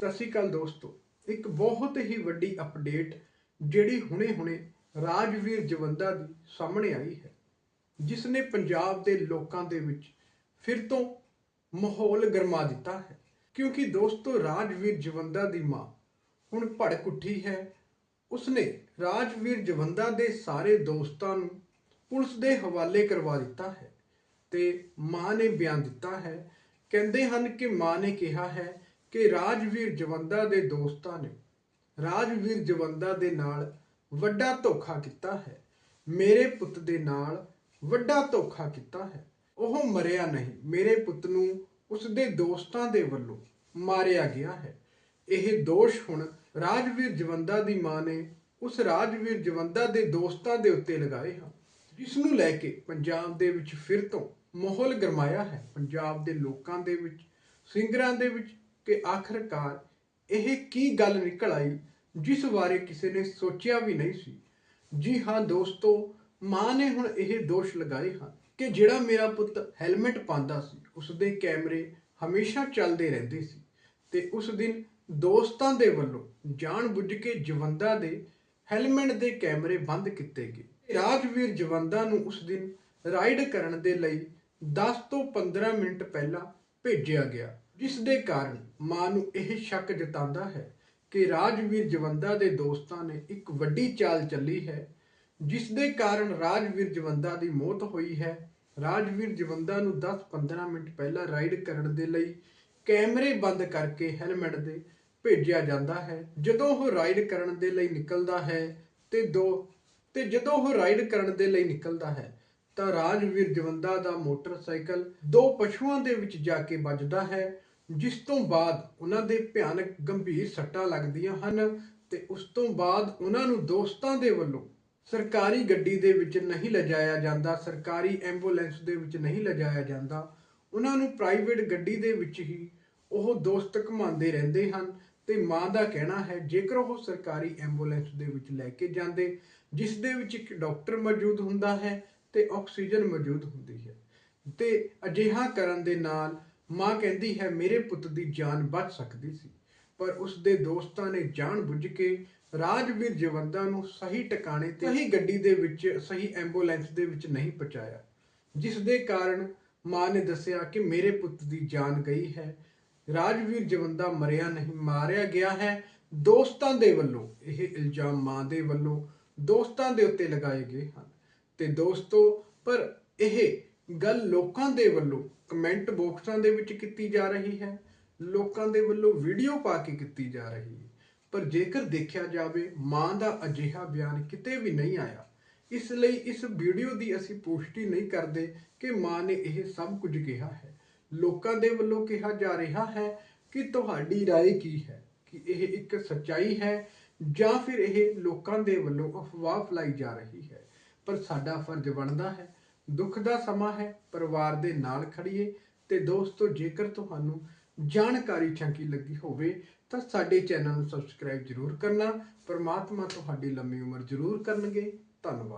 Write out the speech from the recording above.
ਸਤਿ ਸ਼੍ਰੀ ਅਕਾਲ ਦੋਸਤੋ। ਇੱਕ ਬਹੁਤ ਹੀ ਵੱਡੀ ਅਪਡੇਟ ਜਿਹੜੀ ਹੁਣੇ-ਹੁਣੇ ਰਾਜਵੀਰ ਜਵੰਦਾ ਦੀ ਸਾਹਮਣੇ ਆਈ ਹੈ ਜਿਸ ਨੇ ਪੰਜਾਬ ਦੇ ਲੋਕਾਂ ਦੇ ਵਿੱਚ ਫਿਰ ਤੋਂ ਮਾਹੌਲ ਗਰਮਾ ਦਿੱਤਾ ਹੈ। ਕਿਉਂਕਿ ਦੋਸਤੋ, ਰਾਜਵੀਰ ਜਵੰਦਾ ਦੀ ਮਾਂ ਹੁਣ ਭੜਕ ਉੱਠੀ ਹੈ। ਉਸਨੇ ਰਾਜਵੀਰ ਜਵੰਦਾ ਦੇ ਸਾਰੇ ਦੋਸਤਾਂ ਨੂੰ ਪੁਲਿਸ ਦੇ ਹਵਾਲੇ ਕਰਵਾ ਦਿੱਤਾ ਹੈ ਤੇ ਮਾਂ ਨੇ ਬਿਆਨ ਦਿੱਤਾ ਹੈ। ਕਹਿੰਦੇ ਹਨ ਕਿ ਮਾਂ ਨੇ ਕਿਹਾ ਹੈ ਕਿ ਰਾਜਵੀਰ ਜਵੰਦਾ ਦੇ ਦੋਸਤਾਂ ਨੇ, ਰਾਜਵੀਰ ਜਵੰਦਾ ਦੇ ਨਾਲ ਵੱਡਾ ਧੋਖਾ ਕੀਤਾ ਹੈ। ਮੇਰੇ ਪੁੱਤ ਦੇ ਨਾਲ ਵੱਡਾ ਧੋਖਾ ਕੀਤਾ ਹੈ। ਉਹ ਮਰਿਆ ਨਹੀਂ, ਮੇਰੇ ਪੁੱਤ ਨੂੰ ਉਸਦੇ ਦੋਸਤਾਂ ਦੇ ਵੱਲੋਂ ਮਾਰਿਆ ਗਿਆ ਹੈ। ਇਹ ਦੋਸ਼ ਹੁਣ ਰਾਜਵੀਰ ਜਵੰਦਾ ਦੀ ਮਾਂ ਨੇ ਉਸ ਰਾਜਵੀਰ ਜਵੰਦਾ ਦੇ ਦੋਸਤਾਂ ਦੇ ਉੱਤੇ ਲਗਾਏ ਹਨ। ਜਿਸ ਨੂੰ ਲੈ ਕੇ ਪੰਜਾਬ ਦੇ ਵਿੱਚ ਫਿਰ ਤੋਂ ਮਾਹੌਲ ਗਰਮਾਇਆ ਹੈ। ਪੰਜਾਬ ਦੇ ਲੋਕਾਂ ਦੇ ਵਿੱਚ, ਸਿੰਗਰਾਂ ਦੇ ਵਿੱਚ ਕਿ ਆਖਰਕਾਰ ਇਹ ਕੀ ਗੱਲ ਨਿਕਲ ਆਈ, ਜਿਸ ਬਾਰੇ ਕਿਸੇ ਨੇ ਸੋਚਿਆ ਵੀ ਨਹੀਂ ਸੀ। ਜੀ ਹਾਂ ਦੋਸਤੋ, ਮਾਂ ਨੇ ਹੁਣ ਇਹ ਦੋਸ਼ ਲਗਾਏ ਹਨ ਕਿ ਜਿਹੜਾ ਮੇਰਾ ਪੁੱਤ ਹੈਲਮਟ ਪਾਉਂਦਾ ਸੀ ਉਸ ਦੇ ਕੈਮਰੇ ਹਮੇਸ਼ਾ ਚੱਲਦੇ ਰਹਿੰਦੇ ਸੀ ਤੇ ਉਸ ਦਿਨ ਦੋਸਤਾਂ ਦੇ ਵੱਲੋਂ ਜਾਣਬੁੱਝ ਕੇ ਜਵੰਦਾ ਦੇ ਹੈਲਮਟ ਦੇ ਕੈਮਰੇ ਬੰਦ ਕੀਤੇ ਗਏ। ਰਾਜਵੀਰ ਜਵੰਦਾ ਨੂੰ ਉਸ ਦਿਨ ਰਾਈਡ ਕਰਨ ਦੇ ਲਈ 10 ਤੋਂ 15 ਮਿੰਟ ਪਹਿਲਾਂ ਭੇਜਿਆ ਗਿਆ। ਜਿਸ ਦੇ ਕਾਰਨ ਮਾਂ ਨੂੰ ਇਹ ਸ਼ੱਕ ਜਤਾਉਂਦਾ ਹੈ ਕਿ ਰਾਜਵੀਰ ਜਵੰਦਾ ਦੇ ਦੋਸਤਾਂ ਨੇ ਇੱਕ ਵੱਡੀ ਚਾਲ ਚੱਲੀ ਹੈ, ਜਿਸ ਦੇ ਕਾਰਨ ਰਾਜਵੀਰ ਜਵੰਦਾ ਦੀ ਮੌਤ ਹੋਈ ਹੈ। ਰਾਜਵੀਰ ਜਵੰਦਾ ਨੂੰ 10-15 ਮਿੰਟ ਪਹਿਲਾਂ ਰਾਈਡ ਕਰਨ ਦੇ ਲਈ ਕੈਮਰੇ ਬੰਦ ਕਰਕੇ ਹੈਲਮਟ ਦੇ ਭੇਜਿਆ ਜਾਂਦਾ ਹੈ। ਜਦੋਂ ਉਹ ਰਾਈਡ ਕਰਨ ਦੇ ਲਈ ਨਿਕਲਦਾ ਹੈ ਤੇ ਦੋ, ਤੇ ਜਦੋਂ ਉਹ ਰਾਈਡ ਕਰਨ ਦੇ ਲਈ ਨਿਕਲਦਾ ਹੈ, ਤਾਂ ਰਾਜਵੀਰ ਜਵੰਦਾ ਦਾ ਮੋਟਰਸਾਈਕਲ ਦੋ ਪਸ਼ੂਆਂ ਦੇ ਵਿੱਚ ਜਾ ਕੇ ਵੱਜਦਾ ਹੈ। ਜਿਸ ਤੋਂ ਬਾਅਦ ਉਹਨਾਂ ਦੇ ਭਿਆਨਕ ਗੰਭੀਰ ਸੱਟਾਂ ਲੱਗਦੀਆਂ ਹਨ ਤੇ ਉਸ ਤੋਂ ਬਾਅਦ ਉਹਨਾਂ ਨੂੰ ਦੋਸਤਾਂ ਦੇ ਵੱਲੋਂ ਸਰਕਾਰੀ ਗੱਡੀ ਦੇ ਵਿੱਚ ਨਹੀਂ ਲਿਜਾਇਆ ਜਾਂਦਾ, ਸਰਕਾਰੀ ਐਂਬੂਲੈਂਸ ਦੇ ਵਿੱਚ ਨਹੀਂ ਲਿਜਾਇਆ ਜਾਂਦਾ। ਉਹਨਾਂ ਨੂੰ ਪ੍ਰਾਈਵੇਟ ਗੱਡੀ ਦੇ ਵਿੱਚ ਹੀ ਉਹ ਦੋਸਤ ਘੁਮਾਉਂਦੇ ਰਹਿੰਦੇ ਹਨ ਤੇ ਮਾਂ ਦਾ ਕਹਿਣਾ ਹੈ, ਜੇਕਰ ਉਹ ਸਰਕਾਰੀ ਐਂਬੂਲੈਂਸ ਦੇ ਵਿੱਚ ਲੈ ਕੇ ਜਾਂਦੇ, ਜਿਸ ਦੇ ਵਿੱਚ ਇੱਕ ਡਾਕਟਰ ਮੌਜੂਦ ਹੁੰਦਾ ਹੈ ਤੇ ਆਕਸੀਜਨ ਮੌਜੂਦ ਹੁੰਦੀ ਹੈ। ਤੇ ਅਜਿਹਾ ਕਰਨ ਦੇ ਨਾਲ ਮਾਂ ਕਹਿੰਦੀ ਹੈ, ਮੇਰੇ ਪੁੱਤ ਦੀ ਜਾਨ ਬਚ ਸਕਦੀ ਸੀ, ਪਰ ਉਸ ਦੇ ਦੋਸਤਾਂ ਨੇ ਜਾਣ ਕੇ ਰਾਜਵੀਰ ਜਵੰਦਾ ਨੂੰ ਸਹੀ ਟਿਕਾਣੇ ਤੇ ਸਹੀ ਗੱਡੀ ਦੇ ਵਿੱਚ, ਸਹੀ ਐਂਬੂਲੈਂਸ ਦੇ ਵਿੱਚ ਨਹੀਂ ਪਹੁੰਚਾਇਆ। ਜਿਸ ਦੇ ਕਾਰਨ ਮਾਂ ਨੇ ਦੱਸਿਆ ਕਿ ਮੇਰੇ ਪੁੱਤ ਦੀ ਜਾਨ ਗਈ ਹੈ। ਰਾਜਵੀਰ ਜਵੰਦਾ ਮਰਿਆ ਨਹੀਂ, ਮਾਰਿਆ ਗਿਆ ਹੈ ਦੋਸਤਾਂ ਦੇ ਵੱਲੋਂ। ਇਹ ਇਲਜ਼ਾਮ ਮਾਂ ਦੇ ਵੱਲੋਂ ਦੋਸਤਾਂ ਦੇ ਉੱਤੇ ਲਗਾਏ ਗਏ ਹਨ। ਤੇ ਦੋਸਤੋ, ਪਰ ਇਹ ਗੱਲ ਲੋਕਾਂ ਦੇ ਵੱਲੋਂ ਕਮੈਂਟ ਬਾਕਸਾਂ ਦੇ ਵਿੱਚ ਕੀਤੀ ਜਾ ਰਹੀ ਹੈ ਲੋਕਾਂ ਦੇ ਵੱਲੋਂ ਵੀਡੀਓ ਪਾ ਕੇ ਕੀਤੀ ਜਾ ਰਹੀ ਹੈ ਪਰ ਜੇਕਰ ਦੇਖਿਆ ਜਾਵੇ ਮਾਂ ਦਾ ਅਜਿਹਾ ਬਿਆਨ ਕਿਤੇ ਵੀ ਨਹੀਂ ਆਇਆ ਇਸ ਲਈ ਇਸ ਵੀਡੀਓ ਦੀ ਅਸੀਂ ਪੁਸ਼ਟੀ ਨਹੀਂ ਕਰਦੇ ਕਿ ਮਾਂ ਨੇ ਇਹ ਸਭ ਕੁਝ ਕਿਹਾ ਹੈ ਲੋਕਾਂ ਦੇ ਵੱਲੋਂ ਕਿਹਾ ਜਾ ਰਿਹਾ ਹੈ ਕਿ ਤੁਹਾਡੀ رائے ਕੀ ਹੈ ਕਿ ਇਹ ਇੱਕ ਸੱਚਾਈ ਹੈ ਜਾਂ ਫਿਰ ਇਹ ਲੋਕਾਂ ਦੇ ਵੱਲੋਂ ਅਫਵਾਹ ਫੈਲਾਈ ਜਾ ਰਹੀ ਹੈ ਪਰ ਸਾਡਾ ਫਰਜ਼ ਬਣਦਾ ਹੈ ਦੁੱਖ ਦਾ ਸਮਾਂ ਹੈ, ਪਰਿਵਾਰ ਦੇ ਨਾਲ ਖੜੀਏ ਤੇ ਦੋਸਤੋ, ਜੇਕਰ ਤੁਹਾਨੂੰ ਜਾਣਕਾਰੀ ਚੰਗੀ ਲੱਗੀ ਹੋਵੇ, ਤਾਂ ਸਾਡੇ ਚੈਨਲ ਨੂੰ ਸਬਸਕ੍ਰਾਈਬ ਜ਼ਰੂਰ ਕਰਨਾ, ਪਰਮਾਤਮਾ ਤੁਹਾਡੀ ਲੰਮੀ ਉਮਰ ਜ਼ਰੂਰ ਕਰਨਗੇ। ਧੰਨਵਾਦ।